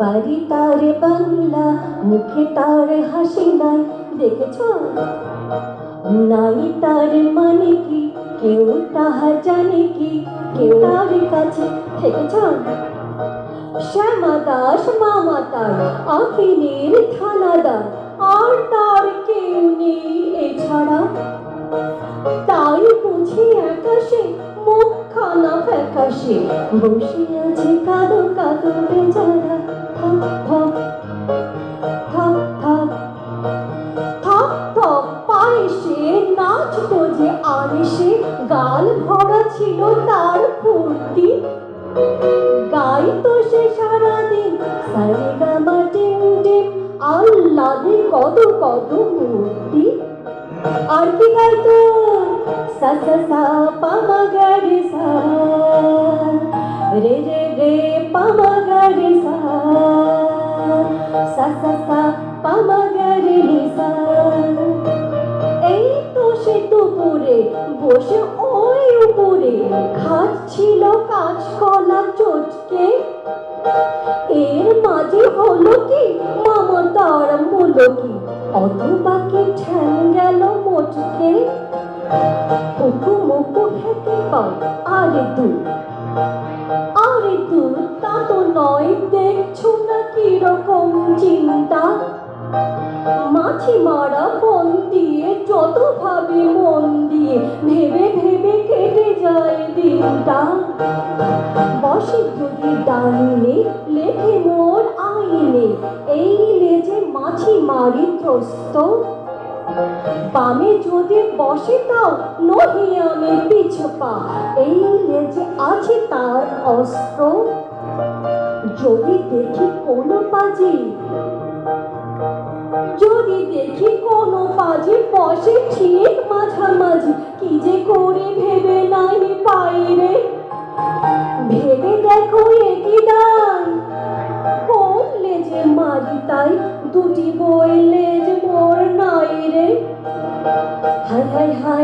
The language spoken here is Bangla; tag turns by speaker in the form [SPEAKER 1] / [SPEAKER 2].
[SPEAKER 1] বাড়ি তার বাংলা মুখে তার হাসি নাই, দেখেছ? নাই তার মানে কি? কেউ তাহা জানে কি? কেউ তার কাছে থেকেছ? শ্যামা দাস মামা তার আফিনের থানাদার, আর তার কেউ নেই এছাড়া। তাই বুঝি একাশে মুখখানা ফ্যাকাশে, বসে আছে কাদো গাল ভরা ছিল তার ফুর্তি গাইতো সে সারাদিন, সারে গামা টিম টিম আল্লাদের কত কত মূর্তি। আর কি গাইতো সা সা, পা, মা, গা, রে, সা। রে রে রে, পা, মা, গা, রে, সা। সা সা সা, পা, মা বসে ওই উপরে। খাচ্ছিল কাঁচকলা চটকে এর মাঝে হলো কি? মামা তার মূলো কি অথবা কি ঠ্যাং গেল মোটকে মুকু মুকু হেঁটে পাও। আরে দূর। আরে দূর, তা তো নয়, দেখছ না কীরকম চিন্তা? মাছি মারা ফোন দিয়ে যত ভাবে মন দিয়ে ভেবে ভেবে কেটে যায় দিনটা। বসে যদি ডাইনে, লেখে মোর আইনে, এই লেজে মাছি মারি ত্রস্ত। বামে যদি বসে তাও নহি আমি পিছু পা এই লেজে আছে তার অস্ত্র। যদি দেখি কোনো পাজি দেখি কোনো পাজি বসে ঠিক মাঝামাঝি। কি যে করি ভেবে নাই পাই রে। ভেবে দেখো একই দান। কোন লেজে মারি তাই দুটি বই লেজ মোর নাই রে। High high high